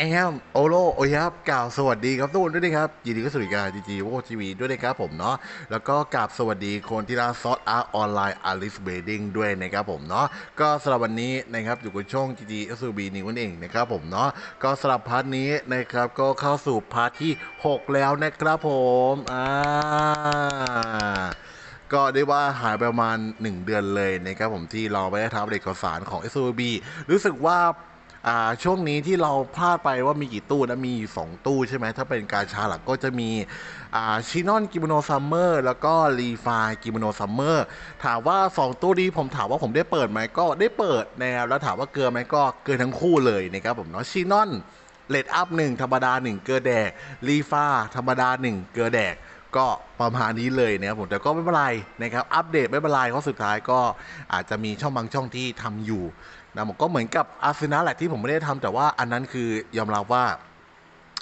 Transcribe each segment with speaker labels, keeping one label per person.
Speaker 1: แอมโอโลโอยับกล่าวสวัสดีครับทุกคนด้วยนะครับ ยินดีกับสวัสดีการจีจีโวทีวีด้วยนะครับผมเนาะแล้วก็กราบสวัสดีคนที่ร้านซอสอาร์ออนไลน์อาริสเบดดิ้งด้วยนะครับผมเนาะก็สำหรับวันนี้นะครับอยู่กับช่องจีจีเอสบีนิวนั่นเองนะครับผมเนาะก็สำหรับพาร์ทนี้นะครับก็เข้าสู่พาร์ทที่ 6 แล้วนะครับผมอ่าก็ได้ว่าหายไปประมาณ 1 เดือนเลยนะครับผมที่เราไม่ได้ทำเดตข่าวสารของ s อ b รู้สึกว่า อ่าช่วงนี้ที่เราพลาดไปว่ามีกี่ตู้นะมีอยู่สองตู้ใช่ไหมถ้าเป็นการชาหลักก็จะมีอ่าชินอนกิโมโนซัมเมอร์แล้วก็รีฟายกิโมโนซัมเมอร์ถามว่า 2 ตู้นี้ผมถามว่าผมได้เปิดไหมก็ได้เปิดนะครับแล้วถามว่าเกลือไหมก็เกลือทั้งคู่เลยนะครับผมเนาะชินอนเลดอัพหนึ่งธรรมดา1เกลือแดกรีฟาธรรมดา1เกลือแดกก็ประมาณนี้เลยนะครับผมแต่ก็ไม่เป็นไรนะครับอัปเดตไม่เป็นไรเพราะสุดท้ายก็อาจจะมีช่องบางช่องที่ทำอยู่ นะผมก็เหมือนกับอาร์เซนอลแหละที่ผมไม่ได้ทำแต่ว่าอันนั้นคือยอมรับว่า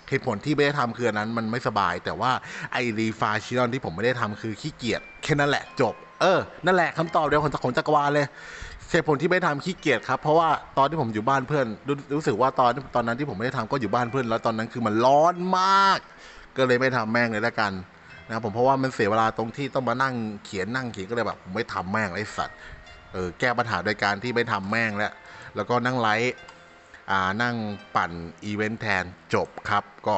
Speaker 1: เหตุผลที่ไม่ได้ทำคืออันนั้นมันไม่สบาย แต่ว่าไอรีฟาชิลอนที่ผมไม่ได้ทำคือขี้เกียจแค่นั้นแหละจบ เออ นั่นแหละคำตอบเดียวของของจักรวาลเลยเหตุผลที่ไม่ทำขี้เกียจครับเพราะว่าตอนที่ผมอยู่บ้านเพื่อนรู้รู้สึกว่าตอนตอนนั้นที่ผมไม่ได้ทำก็อยู่บ้านเพื่อน แล้วตอนนั้นคือมันร้อนมาก ก็เลยไม่ทำแม่งเลยละกันนะผมเพราะว่ามันเสียเวลาตรงที่ต้องมานั่งเขียนนั่งเขียนก็เลยแบบไม่ทำแม่งไอ้สัตว์ เออแก้ปัญหาโดยการที่ไม่ทำแม่งแล้ว แล้วก็นั่งไลฟ์อ่านั่งปั่นอีเวนต์แทนจบครับ ก็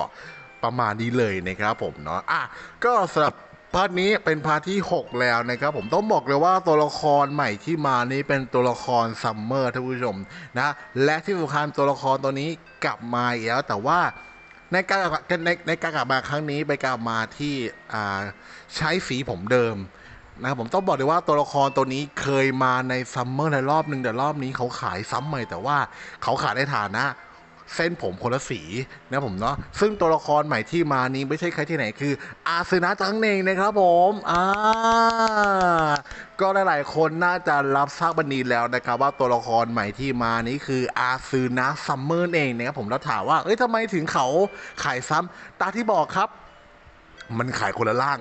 Speaker 1: ประมาณนี้เลยนะครับผมเนาะอะก็สำหรับพาร์ทนี้เป็นพาร์ทที่ 6 แล้วนะครับผมต้องบอกเลยว่าตัวละครใหม่ที่มานี้เป็นตัวละครซัมเมอร์ท่านผู้ชมนะและที่สำคัญตัวละครตัวนี้กลับมาอีกแล้วแต่ว่าในการในในการกลับมาครั้งนี้ไปกลับมาที่ใช้สีผมเดิม นะครับผมต้องบอกเลยว่าตัวละครตัวนี้เคยมาในซัมเมอร์ในรอบหนึ่งแต่รอบนี้เขาขายซ้ำใหม่แต่ว่าเขาขายในฐานะเส้นผมคนละสีนะผมเนาะซึ่งตัวละครใหม่ที่มานี้ไม่ใช่ใครที่ไหนคืออาซึนะจังเนงนะครับผมอ่าก็หลายๆคนน่าจะรับทราบบันดีแล้วนะครับว่าตัวละครใหม่ที่มานี้คืออาซึนะซัมเมอร์เองนะครับผมแล้วถามว่าเอ้ยทำไมถึงเขาขายซ้ำตาที่บอกครับ มันขายคนละล่าง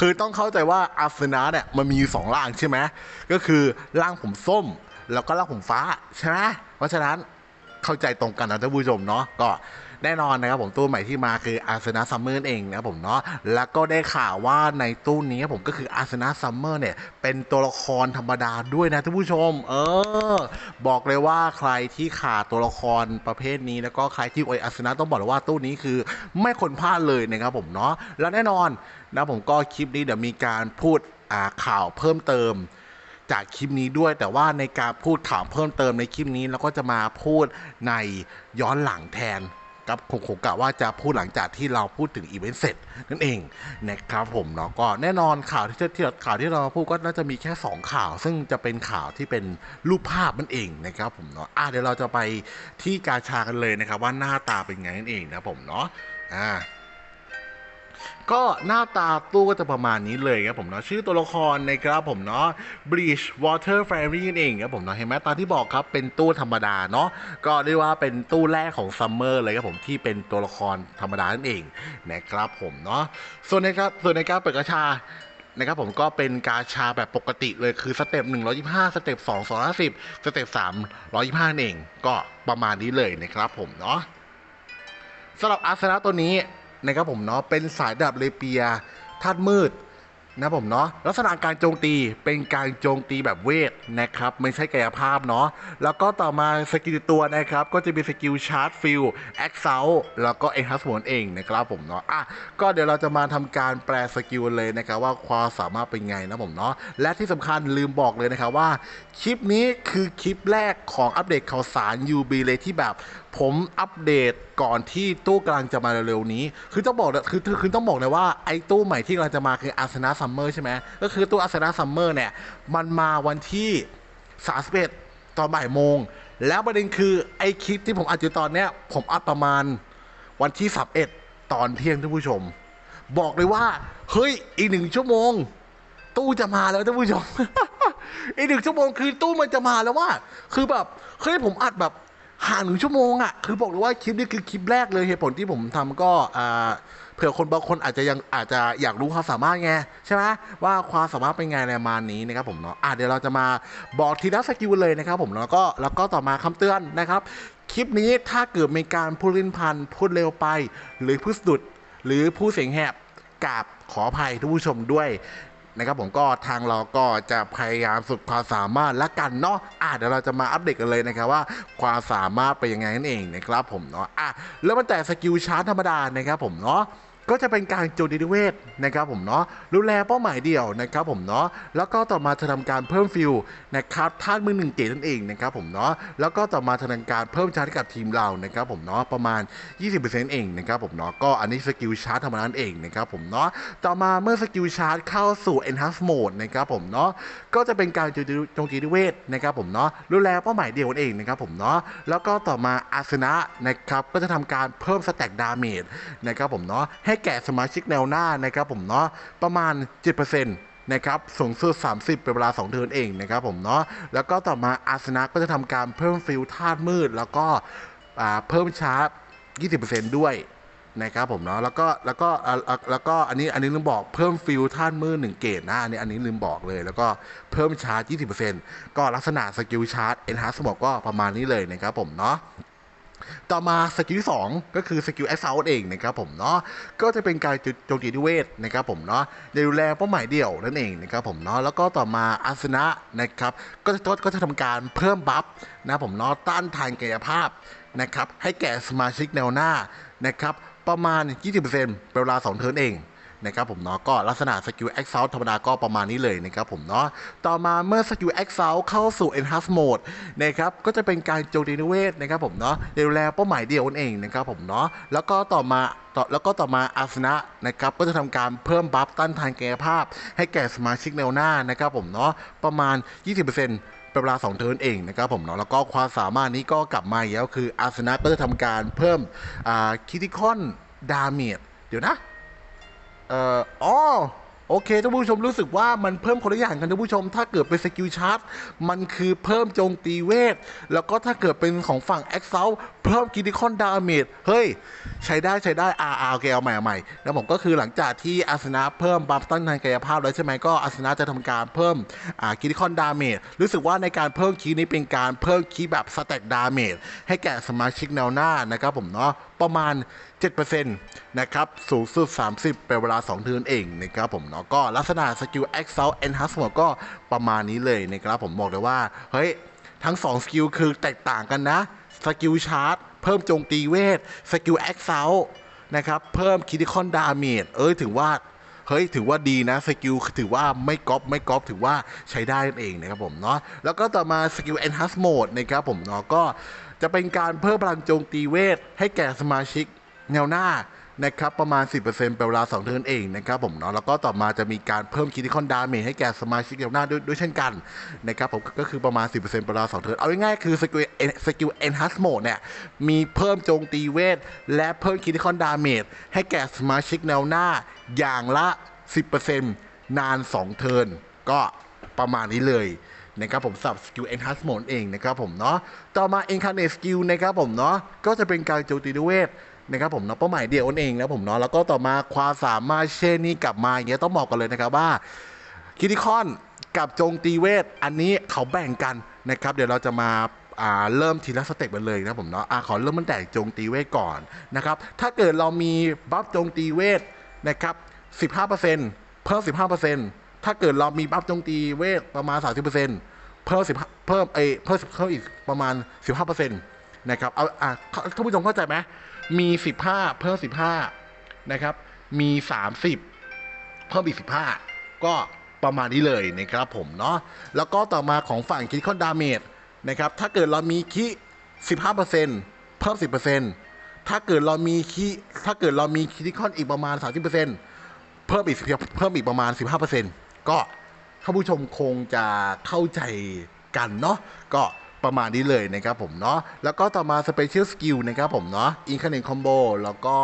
Speaker 1: คือต้องเข้าใจว่าอาสนาเนี่ยมันมีอยู่สองล่างใช่ไหมก็คือล่างผมส้ม แล้วก็ล่างผมฟ้าใช่ไหมเพราะฉะนั้นเข้าใจตรงกันนะท่านผู้ชมเนาะก็ แน่นอนนะครับผมตู้ใหม่ที่มาคืออาร์เซนาซัมเมอร์เองนะครับผมเนาะแล้วก็ได้ข่าวว่าในตู้นี้ผมก็คืออาร์เซนาซัมเมอร์เนี่ยเป็นตัวละครธรรมดาด้วยนะท่านผู้ชม เออ บอกเลยว่าใครที่ขาดตัวละครประเภทนี้ แล้วก็ใครที่โอยอาร์เซนาต้องบอกเลยว่าตู้นี้คือไม่ควรพลาดเลยนะครับผมเนาะและแน่นอนนะผมก็คลิปนี้เดี๋ยวมีการพูดข่าวเพิ่มเติมจากคลิปนี้ด้วยแต่ว่าในการพูดข่าวเพิ่มเติมในคลิปนี้เราก็จะมาพูดในย้อนหลังแทน ครับผมคงกะว่าจะพูดหลังจากที่เราพูดถึงอีเวนต์เสร็จนั่นเองนะครับผมเนาะก็แน่นอนข่าวที่ที่ข่าวที่เราพูดก็น่าจะมีแค่ 2 ข่าว ซึ่งจะเป็นข่าวที่เป็นรูปภาพนั่นเองนะครับผมเนาะอะเดี๋ยวเราจะไปที่กาชากันเลยนะครับว่าหน้าตาเป็นไงนั่นเองนะผมเนาะอ่า ก็หน้าตาตู้ก็จะประมาณนี้เลยครับผมเนาะชื่อตัวละครนะครับผมเนาะ Bleach Water Fairy นั่นเองครับผมเนาะเห็นไหมตามที่บอกครับเป็นตู้ธรรมดาเนาะก็เรียกว่าเป็นตู้แรกของซัมเมอร์เลยครับผมที่เป็นตัวละครธรรมดานั่นเองนะครับผมเนาะส่วนในครับส่วนในการเปิดกระชานะครับผมก็เป็นกาชาแบบปกติเลยคือสเต็ป125 สเต็ป2 250 สเต็ป3 125นั่นเอง ก็ประมาณนี้เลยนะครับผมเนาะสำหรับอาสนะตัวนี้ นะครับผมเนาะเป็นสายดาบเลเปียธาตุมืดนะผมเนาะลักษณะการโจมตีเป็นการโจมตีแบบเวทนะครับ ไม่ใช่กายภาพเนาะแล้วก็ต่อมาสกิลตัวนะครับ ก็จะมีสกิลชาร์จฟิลแอคเซลแล้วก็เอ็นฮัสมนเองนะครับผมเนาะอะก็เดี๋ยวเราจะมาทำการแปลสกิลเลยนะครับ ว่าความสามารถเป็นไงนะผมเนาะและที่สำคัญลืมบอกเลยนะครับว่า คลิปนี้คือคลิปแรกของอัปเดตข่าวสาร UB เลยที่แบบ ผมอัปเดตก่อนที่ตู้กำลังจะมาเร็วๆนี้ คือต้องบอกคือคือต้องบอกเลยว่าไอ้ตู้ใหม่ที่กำลังจะมาคืออาร์เซนาซัมเมอร์ใช่ไหมก็คือตู้อาร์เซนาซัมเมอร์เนี่ย มันมาวันที่31ตอนบ่ายโมง แล้วประเด็นคือไอ้คลิปที่ผมอัดอยู่ตอนเนี้ย ผมอัดประมาณวันที่31ตอนเที่ยงท่านผู้ชม บอกเลยว่าเฮ้ยอีกหนึ่งชั่วโมง ตู้จะมาแล้วท่านผู้ชมอีกหนึ่งชั่วโมงคือตู้มันจะมาแล้วว่า คือแบบเฮ้ยผมอัดแบบ ห่างหนึ่งชั่วโมงอะคือบอกเลยว่าคลิปนี้คือคลิปแรกเลยเหตุผลที่ผมทำก็อ่าเผื่อคนบางคนอาจจะยังอาจจะอยากรู้ความสามารถไงใช่ไหมว่าความสามารถเป็นไงในมานี้นะครับผมเนาะอะเดี๋ยวเราจะมาบอกทีละสกิลเลยนะครับผมแล้วก็แล้วก็ต่อมาคำเตือนนะครับ คลิปนี้ถ้าเกิดมีการพูดลิ้นพันพูดเร็วไป หรือพูดสุดหรือพูดเสียงแหบกราบขออภัยทุกผู้ชมด้วย นะครับผมก็ทางเราก็จะพยายามสุดความสามารถละกันเนาะอะเดี๋ยวเราจะมาอัปเดตกันเลยนะครับว่าความสามารถเป็นยังไงนั่นเองนะครับผมเนาะอะเริ่มันแต่สกิลชาร์จธรรมดานะครับผมเนาะ ก็จะเป็นการโจมด้วยเวทนะครับผมเนาะดูแลเป้าหมายเดียวนะครับผมเนาะแล้วก็ต่อมาจะทำการเพิ่มฟิลนะครับท่านมือหนึ่งเกตนั่นเองนะครับผมเนาะแล้วก็ต่อมาทำการเพิ่มชาร์จกับทีมเรานะครับผมเนาะประมาณ 20%เองนะครับผมเนาะก็อันนี้สกิลชาร์จธรรมดานั่นเองนะครับผมเนาะต่อมาเมื่อสกิลชาร์จเข้าสู่ enhance mode นะครับผมเนาะก็จะเป็นการโจมโจมตีด้วยเวทนะครับผมเนาะดูแลเป้าหมายเดียวนั่นเองนะครับผมเนาะแล้วก็ต่อมาอาสนะนะครับก็จะทำการเพิ่มสแต็กดาเมจนะครับผมเนาะใให้แก่สมาชิกแนวหน้านะครับผมเนาะประมาณ 7%นะครับสูงสุด 30 เป็นเวลา 2เดือนเองนะครับผมเนาะแล้วก็ต่อมาอาสนะก็จะทำการเพิ่มฟิลธาตุมืด แล้วก็เพิ่มชาร์จ20%ด้วยนะครับผมเนาะแล้วก็แล้วก็แล้วก็อันนี้อันนี้ลืมบอกเพิ่มฟิลท่านมือหนึ่งเกตนะอันนี้อันนี้ลืมบอกเลย แล้วก็เพิ่มชาร์จ 20%ก็ลักษณะสกิลชาร์จเอ็นฮาร์สบอกก็ประมาณนี้เลยนะครับผมเนาะ ต่อมาสกิลที่ 2 ก็คือสกิลแอสเซาเองนะครับผมเนาะก็จะเป็นการโจมตีด้วยเวทนะครับผมเนาะดูแลเป้าหมายเดี่ยวนั่นเองนะครับผมเนาะแล้วก็ต่อมาอาสนะนะครับก็จะก็จะทำการเพิ่มบัฟนะผมเนาะต้านทานกายภาพนะครับให้แก่สมาชิกแนวหน้านะครับประมาณ 20%เป็นเวลา 2 เทิร์นเอง นะครับผมเนาะก็ลักษณะสกิลแอคเซาธรรมดาก็ประมาณนี้เลยนะครับผมเนาะต่อมาเมื่อสกิลแอคเซาเข้าสู่ Enhance Mode นะครับก็จะเป็นการโจมตีนิเวศนะครับผมเนาะดูแลเป้าหมายเดียวนั่นเองนะครับผมเนาะแล้วก็ต่อมาแล้วก็ต่อมาอาสนะนะครับก็จะทำการเพิ่มบัฟต้านทานกายภาพ ให้แก่สมาชิกแนวหน้านะครับผมเนาะประมาณ 20%เป็นเวลา2เทิร์นเองนะครับผมเนาะแล้วก็ความสามารถนี้ก็กลับมาแล้วคืออาสนะก็จะทำการเพิ่มคิติคอนดาเมจเดี๋ยวนะ เอ่ออ๋อโอเคท่านผู้ชมรู้สึกว่ามันเพิ่มคนละอย่างกันท่านผู้ชม ถ้าเกิดเป็นสกิลชาร์จมันคือเพิ่มโจมตีเวท แล้วก็ถ้าเกิดเป็นของฝั่งแอคเซลเพิ่มกิติคอนดาเมจเฮ้ย ใช้ได้ใช้ได้อ่าอ่าโอเคเอาใหม่เอาใหม่แล้วผมก็คือหลังจากที่อาสนะเพิ่มบัฟต้านทานกายภาพแล้วใช่ไหมก็อาสนะจะทำการเพิ่มอ่ากิติคอนดาเมจรู้สึกว่าในการเพิ่มคีย์นี้เป็นการเพิ่มคีย์แบบสแต็กดาเมจให้แก่สมาชิกแนวหน้านะครับผมเนาะประมาณ 7%นะครับสูงสุด 30 เป็นเวลา 2 เดือนเองนะครับผมเนาะก็ลักษณะสกิล e x c e l Enhance ก็ประมาณนี้เลยนะครับผมบอกเลยว่า เฮ้ย ทั้ง 2 สกิลคือแตกต่างกันนะ สกิลชาร์จ เพิ่มโจมตีเวท สกิล e x c e l นะครับ เพิ่มคิติคอนดาเมจเอ้ยถือว่าเฮ้ยถือว่าดีนะสกิลถือว่าไม่ก๊อปไม่ก๊อปถือว่าใช้ได้นั่นเองนะครับผมเนาะแล้วก็ต่อมาสกิล Enhance Mode นะครับผมเนาะก็จะเป็นการเพิ่มพลังโจมตีเวท ให้แก่สมาชิก แนวหน้านะครับประมาณ 10%เป็นเวลา2เดือนเองนะครับผมเนาะแล้วก็ต่อมาจะมีการเพิ่มคิติคอนดาเมจให้แก่สมาชิกแนวหน้าด้วยด้วยเช่นกันนะครับผมก็คือประมาณ 10%เป็นเวลา2เดือนเอาง่ายๆคือสกิลสกิล enhance mode เนี่ยมีเพิ่มโจมตีเวท และเพิ่มคิติคอนดาเมจให้แก่สมาชิกแนวหน้าอย่างละ 10%นาน 2 เทิร์นก็ประมาณนี้เลยนะครับผมสับสกิล enhance mode เองนะครับผมเนาะต่อมา incarnate skill นะครับผมเนาะก็จะเป็นการโจมตีด้วยเวท นะครับผมเนาะเป้าหมายเดียวนั่นเองนะผมเนาะแล้วก็ต่อมาความสามารถเช่นนี้กลับมาอย่างเงี้ยต้องบอกกันเลยนะครับว่าคิติคอนกับจมตีเวทอันนี้เขาแบ่งกันนะครับ เดี๋ยวเราจะมาเริ่มทีละสเต็ปกันเลยนะผมเนาะอ่าขอเริ่มตั้งแต่จมตีเวทก่อนนะครับ ถ้าเกิดเรามีบัฟจมตีเวทนะครับ15%เพิ่ม 15%ถ้าเกิดเรามีบัฟจมตีเวทประมาณ 30%เพิ่มสิบเพิ่มเอเพิ่มเพิ่มอีกประมาณ 15%นะครับ เอาอะท่านผู้ชมเข้าใจไหม มี15เพิ่ม15นะครับ มี30เพิ่มอีก15ก็ประมาณนี้เลยนะครับผมเนาะแล้วก็ต่อมาของฝั่งคิดคอนดาเมจนะครับ ถ้าเกิดเรามีคิ15%เพิ่ม10%ถ้าเกิดเรามีคิถ้าเกิดเรามีคิดคอนอีกประมาณ30%เพิ่มอีกเพิ่มอีกประมาณ15%ก็ท่านผู้ชมคงจะเข้าใจกันเนาะก็ ประมาณนี้เลยนะครับผมเนาะแล้วก็ต่อมาสเปเชียลสกิลนะครับผมเนาะ Incarnate Combo แล้วก็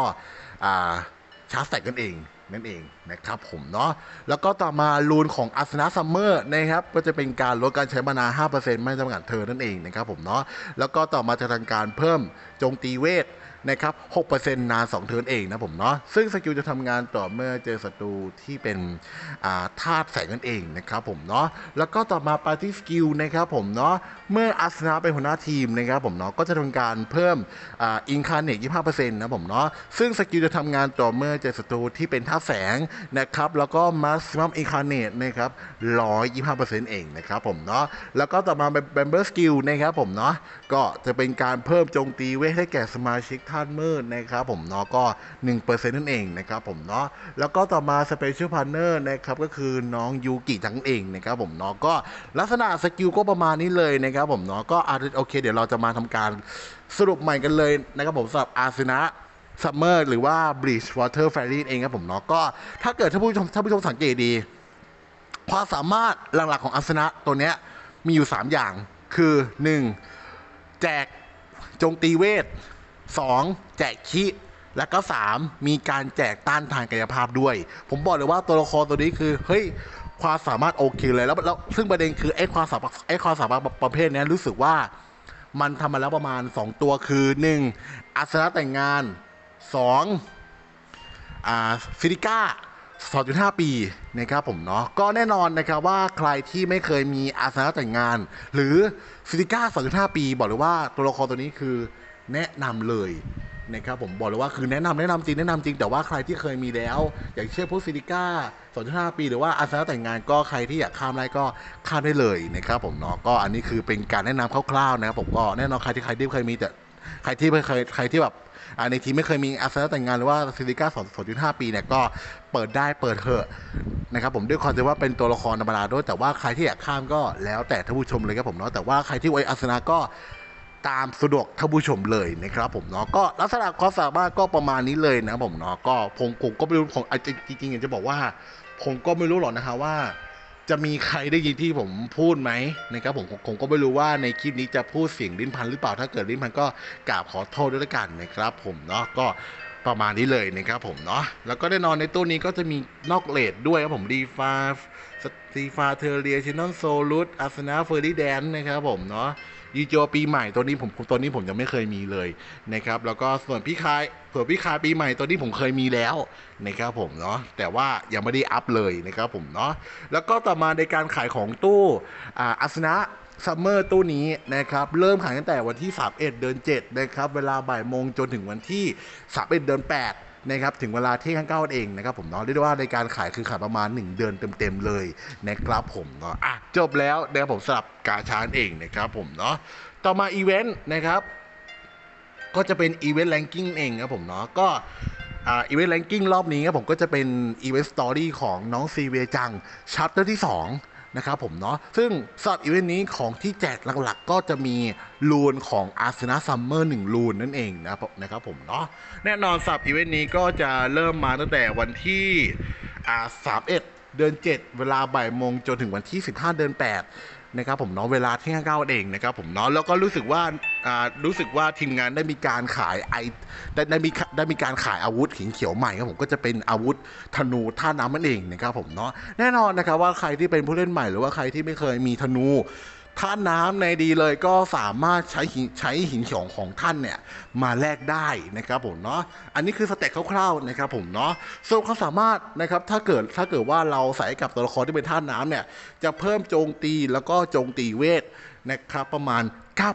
Speaker 1: ชาร์จแตกกันเองนั่นเองนะครับผมเนาะแล้วก็ต่อมาลูนของอัสนะซัมเมอร์นะครับก็จะเป็นการลดการใช้มานา 5%ไม่จำกัดเธอนั่นเองนะครับผมเนาะแล้วก็ต่อมาจะทำการเพิ่มโจมตีเวท นะครับ 6%นาน 2 เทิร์นเองนะผมเนาะ ซึ่งสกิลจะทำงานต่อเมื่อเจอศัตรูที่เป็นาธาตุแสงนั่นเองนะครับผมเนาะ แล้วก็ต่อมาปาร์ตี้สกิลนะครับผมเนาะ เมื่ออาสนะเป็นหัวหน้าทีมนะครับผมเนาะ ก็จะทำการเพิ่มอินคาเนต25%นะผมเนาะ ซึ่งสกิลจะทำงานต่อเมื่อเจอศัตรูที่เป็นธาตุแสงนะครับ แล้วก็มัสมัมอินคาเนตนะครับ125%เองนะครับผมเนาะ แล้วก็ต่อมาเป็น b บ m b e r Skill นะครับผมเนาะ ก็จะเป็นการเพิ่มโจมตีเวทให้แก่สมาชิกท่านมืดนะครับผมเนาะก็ 1%นั่นเองนะครับผมเนาะแล้วก็ต่อมา Special Partner นะครับก็คือน้องยูกิทั้งเองนะครับผมเนาะก็ลักษณะสกิลก็ประมาณนี้เลยนะครับผมเนาะก็อะโอเค เดี๋ยวเราจะมาทำการสรุปใหม่กันเลยนะครับผมสำหรับอาสนะซัมเมอร์หรือว่า Bleach Water Fairy เองครับผมเนาะก็ถ้าเกิดท่านผู้ชมท่านผู้ชมสังเกตดี ความสามารถหลักๆของอาสนะตัวเนี้ยมีอยู่ 3 อย่างคือ 1. แจกจงตีเวท 2. แจกคิแล้วก็ 3. มีการแจกต้านทางกายภาพด้วย ผมบอกเลยว่าตัวละครตัวนี้คือเฮ้ยความสามารถโอเคเลยแล้วแล้วซึ่งประเด็นคือไอ้ความสามารถไอ้ความสามารถประเภทนี้รู้สึกว่ามันทำมาแล้วประมาณ 2 ตัวคือ 1. อาสนะแต่งงาน 2. อ่าฟิลิก้า2.5 ปีนะครับผมเนาะก็แน่นอนนะครับว่าใครที่ไม่เคยมีอาสนะแต่งงาน หรือฟิลิก้า2.5 ปี บอกเลยว่าตัวละครตัวนี้คือ แนะนำเลยนะครับผมบอกเลยว่าคือแนะนำแนะนำจริงแนะนำจริงแต่ว่าใครที่เคยมีแล้ว อย่างเช่นพวกฟิลิก้า2.5ปี หรือว่าอาสนะแต่งงานก็ใครที่อยากข้ามได้ก็ข้ามได้เลยนะครับผมเนาะก็อันนี้คือเป็นการแนะนำคร่าวๆนะครับผมก็แน่นอนใครที่ใครที่เคยมีแต่ใครที่ไม่เคยใครที่แบบในทีมไม่เคยมีอาสนะแต่งงานหรือว่าซิลิก้า2.5ปีเนี่ยก็เปิดได้เปิดเถอะนะครับผมด้วยความที่ว่าเป็นตัวละครธรรมดาด้วยแต่ว่าใครที่อยากข้ามก็แล้วแต่ท่านผู้ชมเลยครับผมเนาะแต่ว่าใครที่ไว้อาสนะก็ ตามสะดวกท่านผู้ชมเลยนะครับผมเนาะก็ลักษณะความสามารถก็ประมาณนี้เลยนะผมเนาะก็ผมผมก็ไม่รู้ผมอะจริงๆอยากจะบอกว่า ผมก็ไม่รู้หรอกนะฮะว่า จะมีใครได้ยินที่ผมพูดไหมนะครับผมผมก็ไม่รู้ว่าในคลิปนี้จะพูดเสียงลิ้นพันหรือเปล่าถ้าเกิดลิ้นพันก็กราบขอโทษด้วยละกันนะครับ ผมเนาะก็ประมาณนี้เลยนะครับผมเนาะแล้วก็แน่นอนในตู้นี้ก็จะมีนอกเลดด้วยครับผมดีฟาสตีฟาเทอร์เรียชินอนโซลุสอาสนาเฟอร์ดิแดนนะครับผมเนาะ ยูโจปีใหม่ตัวนี้ผมตัวนี้ผมยังไม่เคยมีเลยนะครับแล้วก็ส่วนพี่คายส่วนพี่คายปีใหม่ตัวนี้ผมเคยมีแล้วนะครับผมเนาะแต่ว่ายังไม่ได้อัพเลยนะครับผมเนาะแล้วก็ต่อมาในการขายของตู้ออาสนะซัมเมอร์ตู้นี้นะครับ เริ่มขายตั้งแต่วันที่ 31 เดือน 7 นะครับ เวลาบ่ายโมงจนถึงวันที่ 31 เดือน 8 นะครับถึงเวลาเที่ยงเก้าเองนะครับผมเนาะเรียกได้ว่าในการขายคือขายประมาณ 1 เดือนเต็มๆเลยนะครับผมเนาะอะจบแล้วนะครับผมสำหรับกาชานเองนะครับผมเนาะต่อมาอีเวนต์นะครับก็จะเป็นอีเวนต์แ n งกิ้งเองครับผมเนาะก็อ่าอีเวนต์แ n งกิ้งรอบนี้ครับผมก็จะเป็นอีเวนต์สตอรี่ของน้องซีเวจังชัปเตอร์ที่2 นะครับผมเนาะซึ่งสำหรับอีเวนต์นี้ของที่แจกหลักๆ ก็จะมีลูนของอาร์เซน l ซัมเมอร์หนึ่งลูนนั่นเองนะครับนะครับผมเนาะแน่นอนสำหรับอีเวนต์นี้ก็จะเริ่มมาตั้งแต่วันที่อ่าสามเอ็ดเดือน 7 เวลาบ่ายโมงจนถึงวันที่ 15 เดือน 8 นะครับผมเนาะเวลาที่ห้าเก้าเองนะครับผมเนาะแล้วก็รู้สึกว่าอ่ารู้สึกว่าทีมงานได้มีการขายไอได้ได้มีได้มีการขายอาวุธหินเขียวใหม่ครับผมก็จะเป็นอาวุธธนูท่าน้ำนั่นเองนะครับผมเนาะแน่นอนนะครับว่าใครที่เป็นผู้เล่นใหม่หรือว่าใครที่ไม่เคยมีธนู ท่าน้ำในดีเลยก็สามารถใช้หินใช้หินเขียวของท่านเนี่ยมาแลกได้นะครับผมเนาะอันนี้คือสเต็ปคร่าวๆนะครับผมเนาะส่วนความสามารถนะครับถ้าเกิดถ้าเกิดว่าเราใส่กับตัวละครที่เป็นท่าน้ำเนี่ยจะเพิ่มโจงตีแล้วก็โจงตีเวทนะครับประมาณ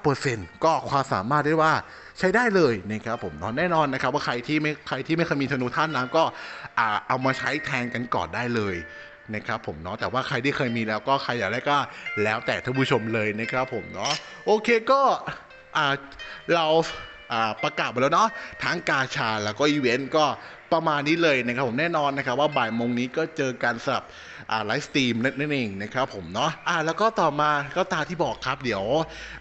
Speaker 1: 9%ก็ความสามารถได้ว่าใช้ได้เลยนะครับผมเนาะแน่นอนนะครับว่าใครที่ไม่ใครที่ไม่เคยมีธนูท่านน้ำก็อ่าเอามาใช้แทนกันก่อนได้เลย นะครับผมเนาะแต่ว่าใครที่เคยมีแล้วก็ใครอยากได้ก็แล้วแต่ท่านผู้ชมเลยนะครับผมเนาะโอเคก็เราประกาศไปแล้วเนาะทั้งกาชาแล้วก็อีเวนต์ก็ประมาณนี้เลยนะครับผมแน่นอนนะครับว่าบ่ายโมงนี้ก็เจอกันสำหรับไลฟ์สตรีมนั่นเองนะครับผมเนาะอ่าแล้วก็ต่อมาก็ตาที่บอกครับ เดี๋ยว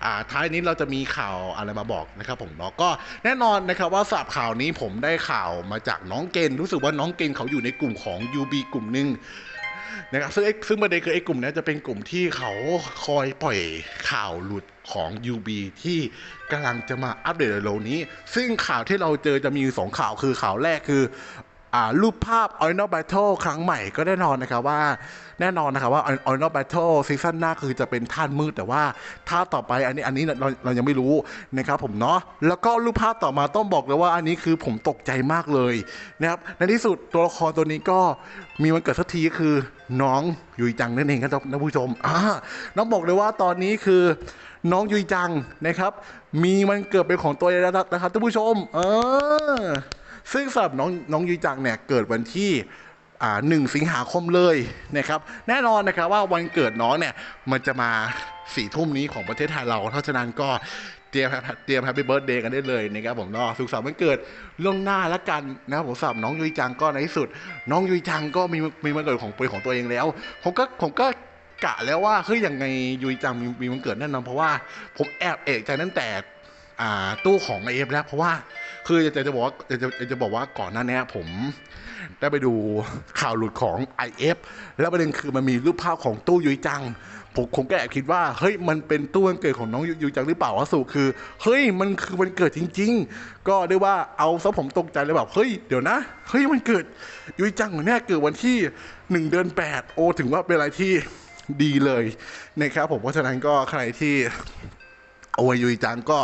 Speaker 1: อ่าท้ายนี้เราจะมีข่าวอะไรมาบอกนะครับผมเนาะก็แน่นอนนะครับว่าสับข่าวนี้ผมได้ข่าวมาจากน้องเกณฑ์รู้สึกว่าน้องเกณฑ์เขาอยู่ในกลุ่มของ UB กลุ่มหนึ่ง นะครับซึ่งซึ่งประเด็นคือไอ้กลุ่มเนี้ยจะเป็นกลุ่มที่เขาคอยปล่อยข่าวหลุดของ UB ที่กำลังจะมาอัปเดตในโลนี้ ซึ่งข่าวที่เราเจอจะมีอยู่สองข่าวคือข่าวแรกคือ รูปภาพ o r i g i n a l Battle ครั้งใหม่ก็แน่นอนนะครับว่าแน่นอนนะครับว่า o r i g i n a l Battle ซีซั่นหน้าคือจะเป็นท่านมืดแต่ว่าถ้าต่อไปอันนี้อันนี้เราเรายังไม่รู้นะครับผมเนาะแล้วก็รูปภาพต่อมาต้องบอกเลยว่าอันนี้คือผมตกใจมากเลยนะครับในที่สุดตัวละครตัวนี้ก็มีวันเกิดสักทีก็คือน้องยุยจังนั่นเองครับท่านผู้ชมอ่าน้องบอกเลยว่าตอนนี้คือน้องยุยจังนะครับ มีมันเกิดเป็นของตัวเองแล้วนะครับท่านผู้ชม เออ ซึ่งสำหรับน้องน้องยุยจังเนี่ยเกิดวันที่หนึ่งสิงหาคมเลยนะครับ แน่นอนนะครับว่าวันเกิดน้องเนี่ยมันจะมาสี่ทุ่มนี้ของประเทศไทยเรา เพราะฉะนั้นก็เตรียมเตรียมแฮปปี้เบิร์ดเดย์กันได้เลยนะครับผมเนาะสุขสันต์วันเกิดล่วงหน้าละกันนะครับผมสำหรับน้องยุยจังก็ในที่สุด น้องยุยจังก็มีมีวันเกิดของป็นของตัวเองแล้ว ผมก็ผมก็กะแล้วว่าเฮ้ยยังไงยุยจังมีมีวันเกิดแน่นอนเพราะว่าผมแอบเอกใจตั้งแต่ตู้ของไอเอฟแล้วเพราะว่า คือจะจะบอกว่าจะจะจะบอกว่าก่อนหน้านี้ผม ได้ไปดูข่าวหลุดของ IF แล้วประเด็นคือมันมีรูปภาพของตู้ยุยจัง ผมคงแอบคิดว่า เฮ้ยมันเป็นตู้วันเกิดของน้องยุยจังหรือเปล่าวะสุคือ เฮ้ยมันคือวันเกิดจริง ๆ ก็ได้ว่าเอาซะผมตกใจเลยแบบเฮ้ยเดี๋ยวนะเฮ้ยมันเกิดยุยจังเนี่ยเกิดวันที่หนึ่งเดือนแปดโอถึงว่าเป็นอะไรที่ดีเลยนะครับผมเพราะฉะนั้นก็ใครที่โอยุยจังก็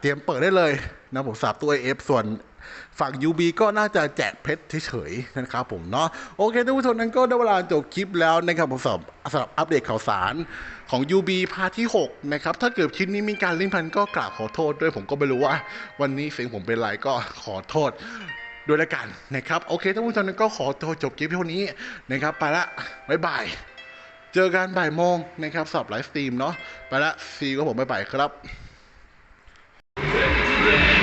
Speaker 1: เตรียมเปิดได้เลยนะผมสับตัวเอฟส่วนฝั่ง UB ก็น่าจะแจกเพชรเฉยๆนะครับผมเนาะโอเคท่านผู้ชมนั้นก็ได้เวลาจบคลิปแล้วนะครับผมสำหรับสำหรับอัปเดตข่าวสารของ UB พาร์ทที่ 6 นะครับ ถ้าเกิดคลิปนี้มีการเล่นพันก็กราบขอโทษด้วยผมก็ไม่รู้ว่า วันนี้เสียงผมเป็นไรก็ขอโทษด้วยละกันนะครับโอเคท่านผู้ชมนั้นก็ขอตัวจบคลิปเท่านี้นะครับไปละบ๊ายบายเจอกันบ่ายโมงนะครับสำหรับไลฟ์สตรีมเนาะไปละซีก็ผมบ๊ายบายครับ Thank you.